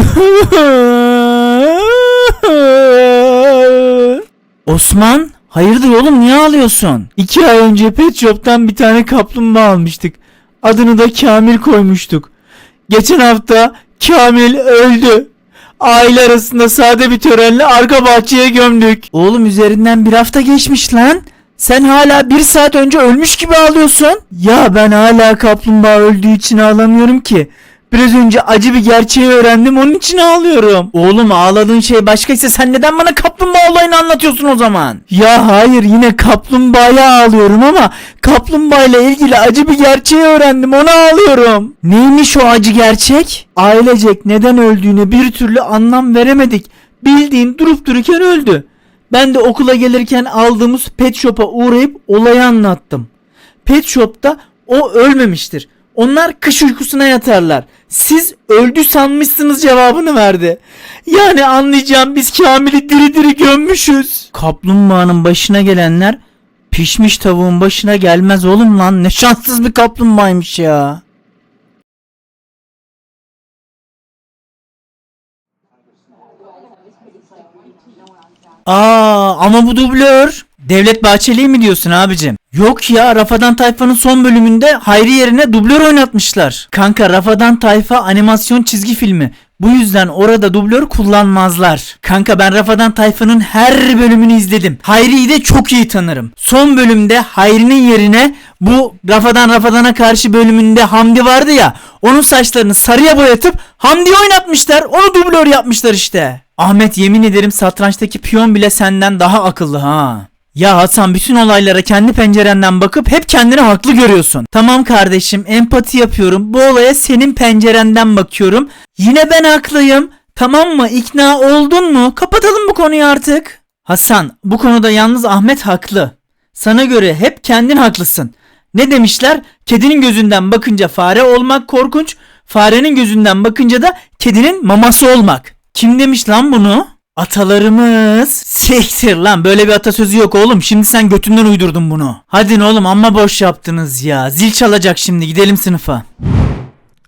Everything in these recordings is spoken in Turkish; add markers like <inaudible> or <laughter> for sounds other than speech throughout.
<laughs> Osman hayırdır oğlum niye ağlıyorsun? İki ay önce pet shop'tan bir tane kaplumbağa almıştık. Adını da Kamil koymuştuk. Geçen hafta Kamil öldü. Aile arasında sade bir törenle arka bahçeye gömdük. Oğlum üzerinden bir hafta geçmiş lan. Sen hala bir saat önce ölmüş gibi ağlıyorsun. Ya ben hala kaplumbağa öldüğü için ağlamıyorum ki. Biraz önce acı bir gerçeği öğrendim onun için ağlıyorum. Oğlum ağladığın şey başkaysa sen neden bana kaplumbağa olayını anlatıyorsun o zaman? Ya hayır yine kaplumbağaya ağlıyorum ama kaplumbağa ile ilgili acı bir gerçeği öğrendim ona ağlıyorum. Neymiş o acı gerçek? Ailecek neden öldüğüne bir türlü anlam veremedik. Bildiğin durup dururken öldü. Ben de okula gelirken aldığımız pet shop'a uğrayıp olayı anlattım. Pet shop'ta o ölmemiştir. Onlar kış uykusuna yatarlar. Siz öldü sanmışsınız cevabını verdi. Yani anlayacağım biz Kamil'i diri diri gömmüşüz. Kaplumbağanın başına gelenler pişmiş tavuğun başına gelmez oğlum lan. Ne şanssız bir kaplumbağaymış ya. Aa ama bu dublör. Devlet Bahçeli'yi mi diyorsun abicim? Yok ya Rafadan Tayfa'nın son bölümünde Hayri yerine dublör oynatmışlar. Kanka Rafadan Tayfa animasyon çizgi filmi. Bu yüzden orada dublör kullanmazlar. Kanka ben Rafadan Tayfa'nın her bölümünü izledim. Hayri'yi de çok iyi tanırım. Son bölümde Hayri'nin yerine bu Rafadan Rafadan'a karşı bölümünde Hamdi vardı ya. Onun saçlarını sarıya boyatıp Hamdi oynatmışlar. Onu dublör yapmışlar işte. Ahmet yemin ederim satrançtaki piyon bile senden daha akıllı ha. Ya Hasan bütün olaylara kendi pencerenden bakıp hep kendini haklı görüyorsun. Tamam kardeşim empati yapıyorum. Bu olaya senin pencerenden bakıyorum. Yine ben haklıyım. Tamam mı? İkna oldun mu? Kapatalım bu konuyu artık. Hasan bu konuda yalnız Ahmet haklı. Sana göre hep kendin haklısın. Ne demişler? Kedinin gözünden bakınca fare olmak korkunç. Farenin gözünden bakınca da kedinin maması olmak. Kim demiş lan bunu? Atalarımız. Siktir lan böyle bir atasözü yok oğlum. Şimdi sen götünden uydurdun bunu. Hadi oğlum amma boş yaptınız ya. Zil çalacak şimdi gidelim sınıfa.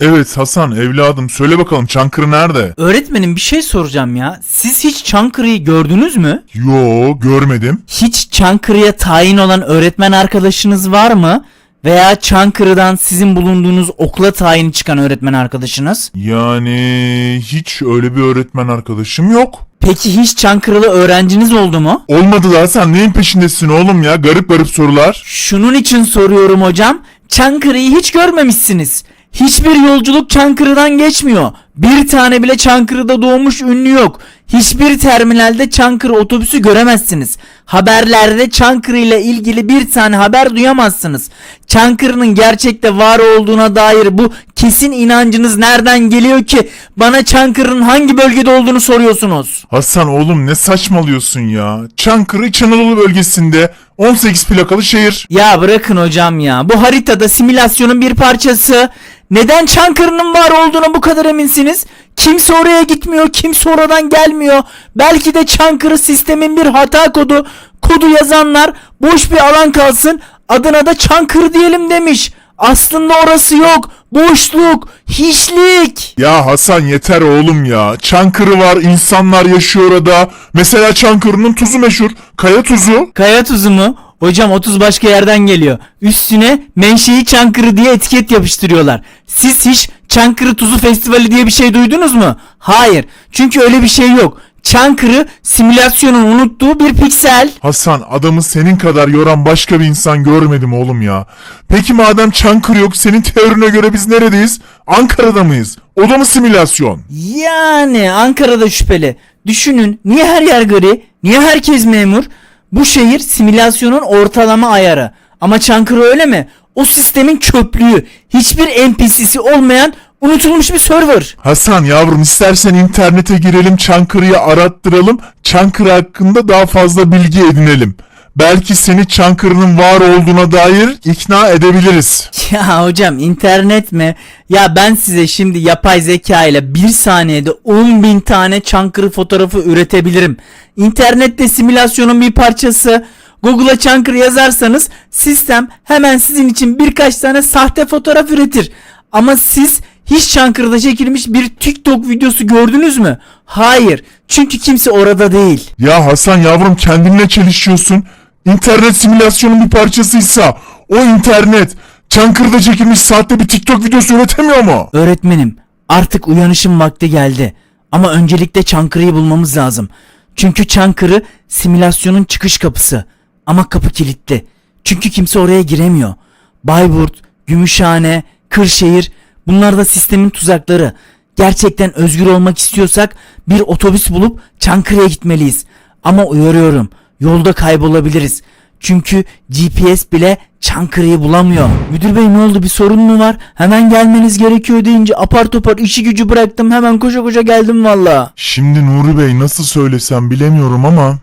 Evet Hasan evladım söyle bakalım Çankırı nerede? Öğretmenim bir şey soracağım ya. Siz hiç Çankırı'yı gördünüz mü? Yo görmedim. Hiç Çankırı'ya tayin olan öğretmen arkadaşınız var mı? Veya Çankırı'dan sizin bulunduğunuz okula tayin çıkan öğretmen arkadaşınız? Yani hiç öyle bir öğretmen arkadaşım yok. Peki hiç Çankırılı öğrenciniz oldu mu? Olmadı da sen neyin peşindesin oğlum ya garip garip sorular. Şunun için soruyorum hocam. Çankırı'yı hiç görmemişsiniz. Hiçbir yolculuk Çankırı'dan geçmiyor. Bir tane bile Çankırı'da doğmuş ünlü yok. Hiçbir terminalde Çankırı otobüsü göremezsiniz. Haberlerde Çankırı ile ilgili bir tane haber duyamazsınız. Çankırı'nın gerçekte var olduğuna dair bu kesin inancınız nereden geliyor ki bana Çankırı'nın hangi bölgede olduğunu soruyorsunuz? Hasan oğlum ne saçmalıyorsun ya. Çankırı İç Anadolu bölgesinde 18 plakalı şehir. Ya bırakın hocam ya. Bu haritada simülasyonun bir parçası. Neden Çankırı'nın var olduğuna bu kadar eminsiniz? Kimse oraya gitmiyor, kimse oradan gelmiyor. Belki de Çankırı sistemin bir hata kodu. Kodu yazanlar boş bir alan kalsın, adına da Çankırı diyelim demiş. Aslında orası yok. Boşluk, hiçlik. Ya Hasan yeter oğlum ya. Çankırı var insanlar yaşıyor orada. Mesela Çankırı'nın tuzu meşhur. Kaya tuzu. Kaya tuzu mu? Hocam 30 başka yerden geliyor. Üstüne menşei Çankırı diye etiket yapıştırıyorlar. Siz hiç Çankırı Tuzu Festivali diye bir şey duydunuz mu? Hayır. Çünkü öyle bir şey yok. Çankırı simülasyonun unuttuğu bir piksel. Hasan adamı senin kadar yoran başka bir insan görmedim oğlum ya. Peki madem Çankırı yok senin teorine göre biz neredeyiz? Ankara'da mıyız? O da mı simülasyon? Yani Ankara'da şüpheli. Düşünün niye her yer gri? Niye herkes memur? Bu şehir simülasyonun ortalama ayarı. Ama Çankırı öyle mi? O sistemin çöplüğü. Hiçbir NPC'si olmayan unutulmuş bir server. Hasan yavrum istersen internete girelim Çankırı'yı arattıralım. Çankırı hakkında daha fazla bilgi edinelim. Belki seni Çankırı'nın var olduğuna dair ikna edebiliriz. <laughs> Ya hocam internet mi? Ya ben size şimdi yapay zeka ile bir saniyede 10 bin tane Çankırı fotoğrafı üretebilirim. İnternette simülasyonun bir parçası. Google'a Çankırı yazarsanız sistem hemen sizin için birkaç tane sahte fotoğraf üretir. Ama siz Hiç Çankırı'da çekilmiş bir TikTok videosu gördünüz mü? Hayır. Çünkü kimse orada değil. Ya Hasan yavrum kendinle çelişiyorsun. İnternet simülasyonun bir parçasıysa o internet Çankırı'da çekilmiş saatte bir TikTok videosu üretemiyor mu? Öğretmenim, artık uyanışın vakti geldi. Ama öncelikle Çankırı'yı bulmamız lazım. Çünkü Çankırı simülasyonun çıkış kapısı. Ama kapı kilitli. Çünkü kimse oraya giremiyor. Bayburt, Gümüşhane, Kırşehir bunlar da sistemin tuzakları. Gerçekten özgür olmak istiyorsak bir otobüs bulup Çankırı'ya gitmeliyiz. Ama uyarıyorum, yolda kaybolabiliriz. Çünkü GPS bile Çankırı'yı bulamıyor. Müdür bey ne oldu bir sorun mu var? Hemen gelmeniz gerekiyor deyince apar topar işi gücü bıraktım hemen koşa koşa geldim valla. Şimdi Nuri Bey nasıl söylesem bilemiyorum ama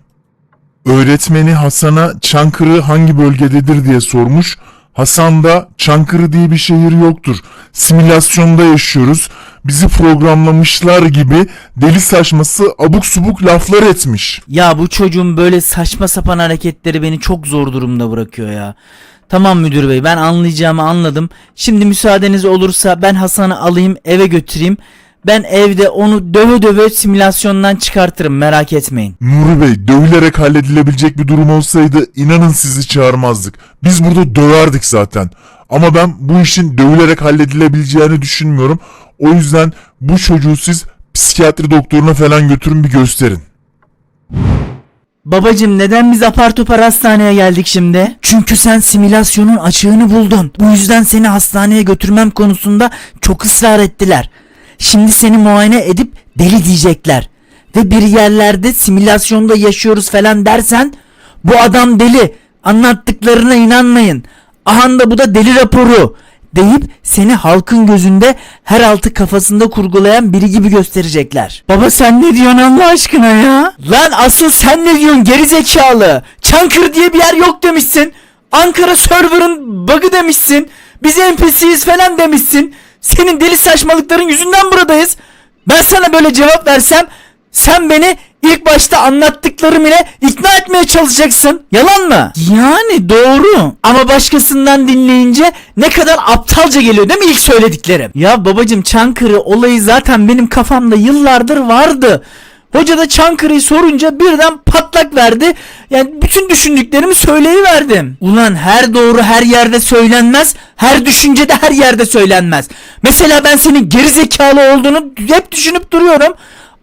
öğretmeni Hasan'a Çankırı hangi bölgededir diye sormuş. Hasan da Çankırı diye bir şehir yoktur. Simülasyonda yaşıyoruz. Bizi programlamışlar gibi deli saçması abuk subuk laflar etmiş. Ya bu çocuğun böyle saçma sapan hareketleri beni çok zor durumda bırakıyor ya. Tamam müdür bey ben anlayacağımı anladım. Şimdi müsaadeniz olursa ben Hasan'ı alayım eve götüreyim. Ben evde onu döve döve simülasyondan çıkartırım merak etmeyin. Nuri Bey dövülerek halledilebilecek bir durum olsaydı inanın sizi çağırmazdık. Biz burada döverdik zaten. Ama ben bu işin dövülerek halledilebileceğini düşünmüyorum. O yüzden bu çocuğu siz psikiyatri doktoruna falan götürün bir gösterin. Babacım neden biz apar topar hastaneye geldik şimdi? Çünkü sen simülasyonun açığını buldun. Bu yüzden seni hastaneye götürmem konusunda çok ısrar ettiler. Şimdi seni muayene edip deli diyecekler. Ve bir yerlerde simülasyonda yaşıyoruz falan dersen bu adam deli. Anlattıklarına inanmayın. Ahanda bu da deli raporu deyip seni halkın gözünde her altı kafasında kurgulayan biri gibi gösterecekler. Baba sen ne diyorsun Allah aşkına ya? Lan asıl sen ne diyorsun geri zekalı? Çankırı diye bir yer yok demişsin. Ankara server'ın bug'ı demişsin. Biz NPC'yiz falan demişsin. Senin deli saçmalıkların yüzünden buradayız. Ben sana böyle cevap versem sen beni ilk başta anlattıklarım ile ikna etmeye çalışacaksın. Yalan mı? Yani doğru. Ama başkasından dinleyince ne kadar aptalca geliyor değil mi ilk söylediklerim? Ya babacım Çankırı olayı zaten benim kafamda yıllardır vardı. Hoca da Çankırı'yı sorunca birden patlak verdi. Yani bütün düşündüklerimi söyleyiverdim. Ulan her doğru her yerde söylenmez. Her düşünce de her yerde söylenmez. Mesela ben senin gerizekalı olduğunu hep düşünüp duruyorum.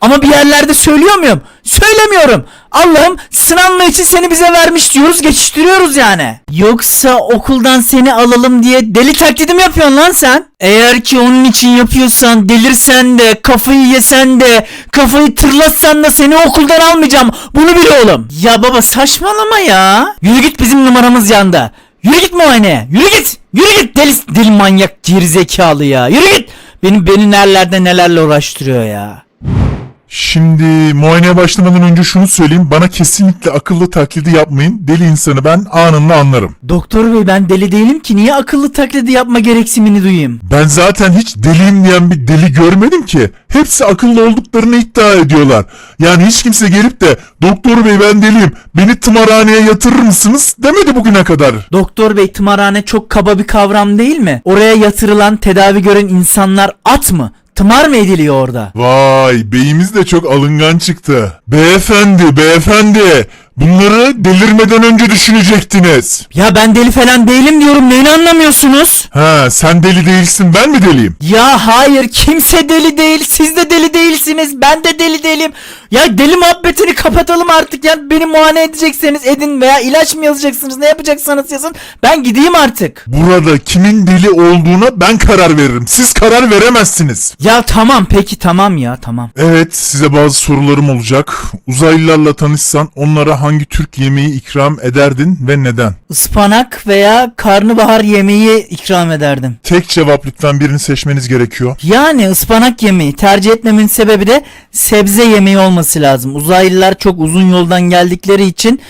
Ama bir yerlerde söylüyor muyum? Söylemiyorum. Allah'ım sınanma için seni bize vermiş diyoruz geçiştiriyoruz yani. Yoksa okuldan seni alalım diye deli taklidi mi yapıyorsun lan sen? Eğer ki onun için yapıyorsan delirsen de kafayı yesen de kafayı tırlatsan da seni okuldan almayacağım. Bunu bil oğlum. Ya baba saçmalama ya. Yürü git bizim numaramız yanda. Yürü git muayeneye. Yürü git. Yürü git deli, deli manyak gerizekalı ya. Yürü git. Beni beni nerelerde nelerle uğraştırıyor ya. Şimdi muayeneye başlamadan önce şunu söyleyeyim. Bana kesinlikle akıllı taklidi yapmayın. Deli insanı ben anında anlarım. Doktor bey ben deli değilim ki niye akıllı taklidi yapma gereksinimini duyayım? Ben zaten hiç deliyim diyen bir deli görmedim ki. Hepsi akıllı olduklarını iddia ediyorlar. Yani hiç kimse gelip de doktor bey ben deliyim beni tımarhaneye yatırır mısınız demedi bugüne kadar. Doktor bey tımarhane çok kaba bir kavram değil mi? Oraya yatırılan tedavi gören insanlar at mı? Tımar mı ediliyor orada? Vay beyimiz de çok alıngan çıktı. Beyefendi beyefendi bunları delirmeden önce düşünecektiniz. Ya ben deli falan değilim diyorum neyini anlamıyorsunuz? Ha sen deli değilsin ben mi deliyim? Ya hayır kimse deli değil siz de deli değilsiniz ben de deli değilim. Ya deli muhabbetini kapatalım artık ya beni muayene edecekseniz edin veya ilaç mı yazacaksınız ne yapacaksanız yazın ben gideyim artık. Burada kimin deli olduğuna ben karar veririm. Siz karar veremezsiniz. Ya tamam peki tamam ya tamam. Evet size bazı sorularım olacak. Uzaylılarla tanışsan onlara hangi Türk yemeği ikram ederdin ve neden? Ispanak veya karnabahar yemeği ikram ederdim. Tek cevap lütfen birini seçmeniz gerekiyor. Yani ıspanak yemeği tercih etmemin sebebi de sebze yemeği olması lazım. Uzaylılar çok uzun yoldan geldikleri için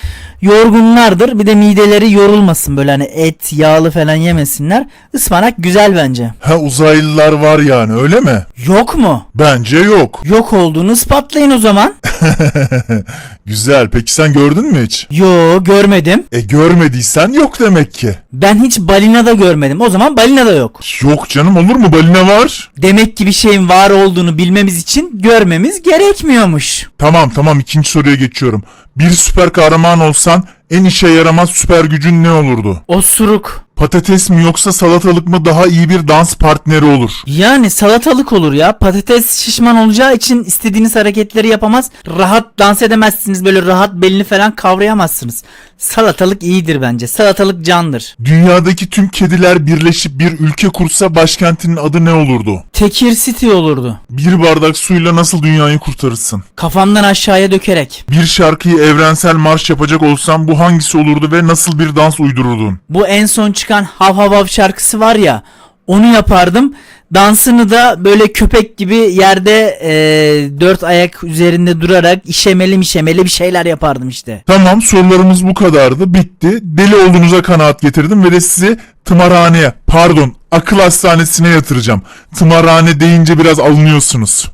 yorgunlardır. Bir de mideleri yorulmasın böyle hani et, yağlı falan yemesinler. Ispanak güzel bence. Ha uzaylılar var yani öyle mi? Yok mu? Bence yok. Yok olduğunu ispatlayın o zaman. <laughs> Güzel. Peki sen gördün mü hiç? Yo görmedim. E görmediysen yok demek ki. Ben hiç balina da görmedim. O zaman balina da yok. Yok canım olur mu? Balina var. Demek ki bir şeyin var olduğunu bilmemiz için görmemiz gerekmiyormuş. Tamam tamam ikinci soruya geçiyorum. Bir süper kahraman olsan en işe yaramaz süper gücün ne olurdu? Osuruk. Patates mi yoksa salatalık mı daha iyi bir dans partneri olur? Yani salatalık olur ya. Patates şişman olacağı için istediğiniz hareketleri yapamaz. Rahat dans edemezsiniz. Böyle rahat belini falan kavrayamazsınız. Salatalık iyidir bence. Salatalık candır. Dünyadaki tüm kediler birleşip bir ülke kursa başkentinin adı ne olurdu? Tekir City olurdu. Bir bardak suyla nasıl dünyayı kurtarırsın? Kafamdan aşağıya dökerek. Bir şarkıyı evrensel marş yapacak olsan bu hangisi olurdu ve nasıl bir dans uydururdun? Bu en son çıkan Hav Hav Hav şarkısı var ya. Onu yapardım. Dansını da böyle köpek gibi yerde eee, dört ayak üzerinde durarak işemeli mişemeli bir şeyler yapardım işte. Tamam sorularımız bu kadardı. Bitti. Deli olduğunuza kanaat getirdim ve de sizi tımarhaneye pardon akıl hastanesine yatıracağım. Tımarhane deyince biraz alınıyorsunuz.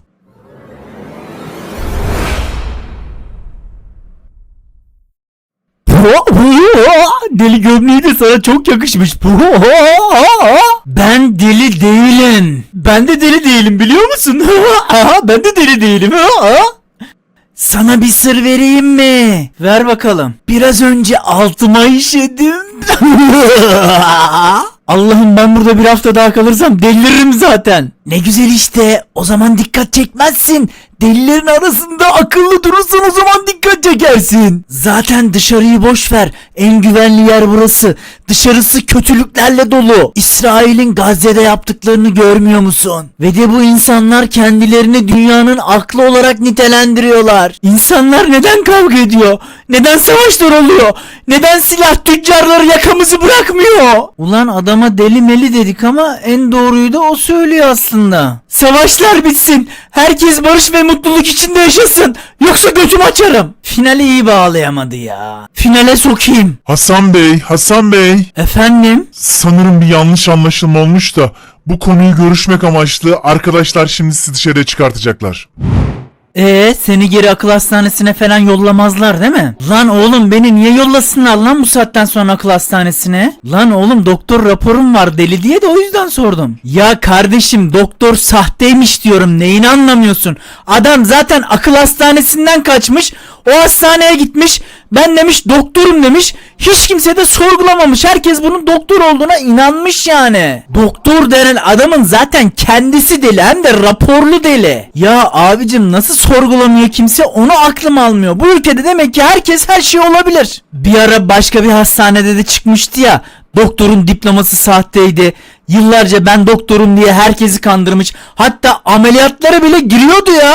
<laughs> Deli gömleği de sana çok yakışmış. <laughs> Ben deli değilim. Ben de deli değilim biliyor musun? <laughs> ben de deli değilim. Sana bir sır vereyim mi? Ver bakalım. Biraz önce altıma işedim. Allah'ım ben burada bir hafta daha kalırsam deliririm zaten. Ne güzel işte. O zaman dikkat çekmezsin. Delilerin arasında akıllı durursan o zaman dikkat çekersin. Zaten dışarıyı boş ver. En güvenli yer burası. Dışarısı kötülüklerle dolu. İsrail'in Gazze'de yaptıklarını görmüyor musun? Ve de bu insanlar kendilerini dünyanın aklı olarak nitelendiriyorlar. İnsanlar neden kavga ediyor? Neden savaşlar oluyor? Neden silah tüccarları yakamızı bırakmıyor? Ulan adama deli meli dedik ama en doğruyu da o söylüyor aslında. Savaşlar bitsin. Herkes barış ve mutluluk içinde yaşasın. Yoksa götümü açarım. Finale iyi bağlayamadı ya. Finale sokayım. Hasan Bey, Hasan Bey. Efendim? Sanırım bir yanlış anlaşılma olmuş da bu konuyu görüşmek amaçlı arkadaşlar şimdi sizi dışarıya çıkartacaklar. Ee seni geri akıl hastanesine falan yollamazlar değil mi? Lan oğlum beni niye yollasınlar lan bu saatten sonra akıl hastanesine? Lan oğlum doktor raporum var deli diye de o yüzden sordum. Ya kardeşim doktor sahteymiş diyorum neyini anlamıyorsun? Adam zaten akıl hastanesinden kaçmış o hastaneye gitmiş ben demiş doktorum demiş hiç kimse de sorgulamamış herkes bunun doktor olduğuna inanmış yani. Doktor denen adamın zaten kendisi deli hem de raporlu deli. Ya abicim nasıl sorgulamıyor kimse onu aklım almıyor. Bu ülkede demek ki herkes her şey olabilir. Bir ara başka bir hastanede de çıkmıştı ya. Doktorun diploması sahteydi. Yıllarca ben doktorum diye herkesi kandırmış. Hatta ameliyatlara bile giriyordu ya.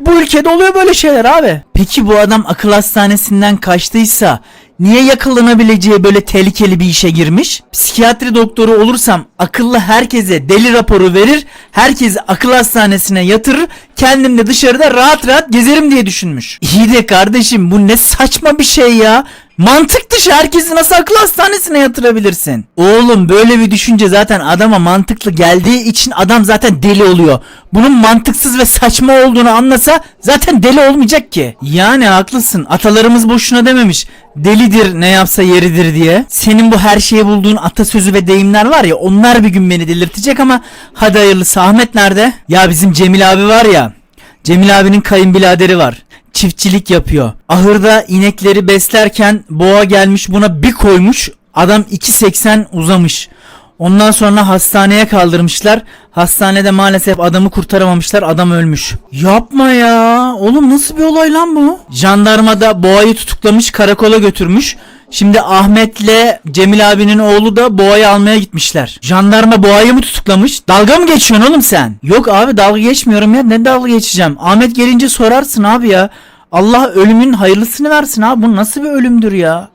Bu ülkede oluyor böyle şeyler abi. Peki bu adam akıl hastanesinden kaçtıysa niye yakalanabileceği böyle tehlikeli bir işe girmiş? Psikiyatri doktoru olursam akıllı herkese deli raporu verir, herkesi akıl hastanesine yatırır, kendim de dışarıda rahat rahat gezerim diye düşünmüş. İyi de kardeşim bu ne saçma bir şey ya. Mantık dışı herkesi nasıl akıl hastanesine yatırabilirsin? Oğlum böyle bir düşünce zaten adama mantıklı geldiği için adam zaten deli oluyor. Bunun mantıksız ve saçma olduğunu anlasa zaten deli olmayacak ki. Yani haklısın atalarımız boşuna dememiş. Delidir ne yapsa yeridir diye. Senin bu her şeye bulduğun atasözü ve deyimler var ya onlar bir gün beni delirtecek ama hadi hayırlısı Ahmet nerede? Ya bizim Cemil abi var ya. Cemil abinin kayınbiraderi var. Çiftçilik yapıyor. Ahırda inekleri beslerken boğa gelmiş buna bir koymuş. Adam 2.80 uzamış. Ondan sonra hastaneye kaldırmışlar. Hastanede maalesef adamı kurtaramamışlar. Adam ölmüş. Yapma ya. Oğlum nasıl bir olay lan bu? Jandarma da boğayı tutuklamış karakola götürmüş. Şimdi Ahmet'le Cemil abinin oğlu da boğayı almaya gitmişler. Jandarma boğayı mı tutuklamış? Dalga mı geçiyorsun oğlum sen? Yok abi dalga geçmiyorum ya. Ne dalga geçeceğim? Ahmet gelince sorarsın abi ya. Allah ölümün hayırlısını versin abi. Bu nasıl bir ölümdür ya?